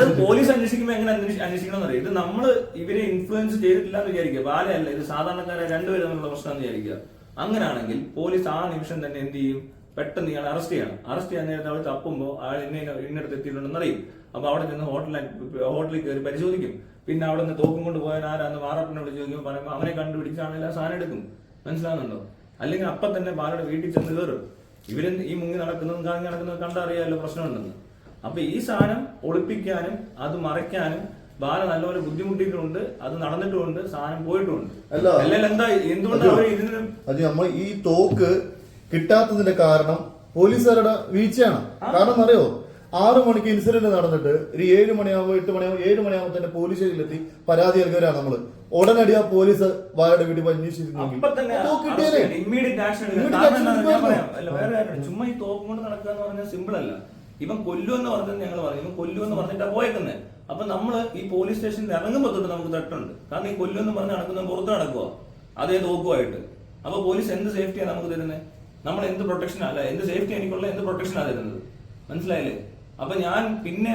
അത്. പോലീസ് അന്വേഷിക്കുമ്പോ എങ്ങനെ അന്വേഷി- അന്വേഷിക്കണം എന്നറിയാം ഇത് നമ്മൾ ഇവരെ ഇൻഫ്ലുവൻസ് ചെയ്തിട്ടില്ല എന്ന് വിചാരിക്കുക. ബാലയല്ല ഇത് സാധാരണക്കാരെ രണ്ടുപേരും തമ്മിലുള്ള പ്രശ്നം വിചാരിക്കുക. അങ്ങനെയാണെങ്കിൽ പോലീസ് ആ നിമിഷം തന്നെ എന്ത് ചെയ്യും? പെട്ടെന്ന് ഇയാൾ അറസ്റ്റ് ചെയ്യണം. അറസ്റ്റ് ചെയ്യാൻ നേരത്തെ അവിടെ തപ്പുമ്പോൾ ആൾ ഇന്ന ഇന്നിടത്ത് എത്തിയിട്ടുണ്ടെന്ന് അറിയും. അപ്പൊ അവിടെ ചെന്ന് ഹോട്ടലിൽ ഹോട്ടലിൽ കയറി പരിശോധിക്കും. പിന്നെ അവിടെ നിന്ന് തോക്കും കൊണ്ട് പോയാൽ ആരാന്ന് മാറാപ്പിനെ വിളിച്ച് ചോദിക്കുമ്പോൾ പറയുമ്പോൾ അവനെ കണ്ടുപിടിച്ചാണെങ്കിൽ ആ സാധനം എടുക്കും. മനസ്സിലാകുന്നുണ്ടോ അല്ലെങ്കിൽ അപ്പം തന്നെ ബാലയുടെ വീട്ടിൽ ചെന്ന് കയറും ഇവർ ഈ മുങ്ങി നടക്കുന്നതും കാങ്ങി നടക്കുന്നതും കണ്ടറിയാലോ പ്രശ്നമുണ്ടെന്ന്. അപ്പൊ ഈ സാധനം ഒളിപ്പിക്കാനും അത് മറയ്ക്കാനും ബാല നല്ലപോലെ ബുദ്ധിമുട്ടിയിട്ടുണ്ട് അത് നടന്നിട്ടുമുണ്ട് സാധനം പോയിട്ടുണ്ട്. അല്ല. എന്താ എന്തുകൊണ്ടാണ് അവർ ഇതിന് അത് നമ്മൾ ഈ തോക്ക് കിട്ടാത്തതിന്റെ കാരണം പോലീസുകാരുടെ വീഴ്ചയാണ്. കാരണം അറിയോ ആറു മണിക്ക് ഇൻസിഡന്റ് നടന്നിട്ട് ഒരു ഏഴ് മണിയാകുമ്പോൾ എട്ട് മണിയാകുമ്പോൾ ഏഴ് മണിയാകുമ്പോൾ തന്നെ പോലീസ് സ്റ്റേഷനിലെത്തി പരാതി നൽകുകയാണ് നമ്മൾ. ഉടനടി ആ പോലീസ് വായുടെ വീട്ടിൽ പോയി അന്വേഷിച്ചിരുന്നെങ്കിൽ ചുമ്മാ ഈ തോക്കും കൊണ്ട് നടക്കുക എന്ന് പറഞ്ഞാൽ സിമ്പിൾ അല്ല. ഇവൻ കൊല്ലു എന്ന് പറഞ്ഞത് ഞങ്ങൾ പറഞ്ഞു ഇവൻ കൊല്ലുമെന്ന് പറഞ്ഞിട്ടാ പോയേക്കുന്നത് അപ്പൊ നമ്മൾ ഈ പോലീസ് സ്റ്റേഷനിൽ ഇറങ്ങുമ്പോൾ തൊട്ട് നമുക്ക് തട്ടുണ്ട് കാരണം ഈ കൊല്ലു എന്ന് പറഞ്ഞ് നടക്കുന്ന പുറത്ത് നടക്കുക അതേ തോക്കുമായിട്ട്. അപ്പൊ പോലീസ് എന്ത് സേഫ്റ്റിയാണ് നമുക്ക് തരുന്നത് നമ്മൾ എന്ത് പ്രൊട്ടക്ഷൻ അല്ല എന്ത് സേഫ്റ്റി എനിക്കുള്ള എന്ത് പ്രൊട്ടക്ഷൻ പ്രൊട്ടക്ഷനാണ് തരുന്നത്? മനസ്സിലായില്ലേ? അപ്പൊ ഞാൻ പിന്നെ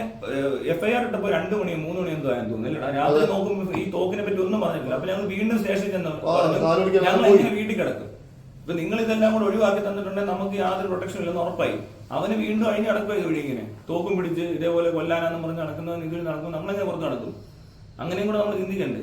എഫ്ഐആർ ഇട്ടപ്പോ രണ്ടു മണി മൂന്ന് മണി എന്തോ ആയെന്ന് തോന്നുന്നു അല്ലടാ രാത്രി നോക്കുമ്പോൾ ഈ തോക്കിനെ പറ്റി ഒന്നും പറഞ്ഞിട്ടില്ല. അപ്പൊ ഞങ്ങൾ വീണ്ടും സ്റ്റേഷനിൽ ചെന്ന് ഞങ്ങൾ. എങ്ങനെ വീട്ടിൽ കിടക്കും? ഇപ്പൊ നിങ്ങൾ ഇതെല്ലാം കൂടെ ഒഴിവാക്കി തന്നിട്ടുണ്ടെങ്കിൽ നമുക്ക് യാതൊരു പ്രൊട്ടക്ഷൻ ഇല്ലെന്ന് ഉറപ്പായി. അവന് വീണ്ടും അഴിഞ്ഞ് നടക്കുക ഇത് വഴി ഇങ്ങനെ. തോക്കും പിടിച്ച് ഇതേപോലെ കൊല്ലാനാന്ന് പറഞ്ഞ് നടക്കുന്നവൻ ഇതിൽ നടക്കും നമ്മളെങ്ങനെ പുറത്ത് നടക്കും? അങ്ങനെയും കൂടെ നമ്മൾ ചിന്തിക്കണ്ടേ.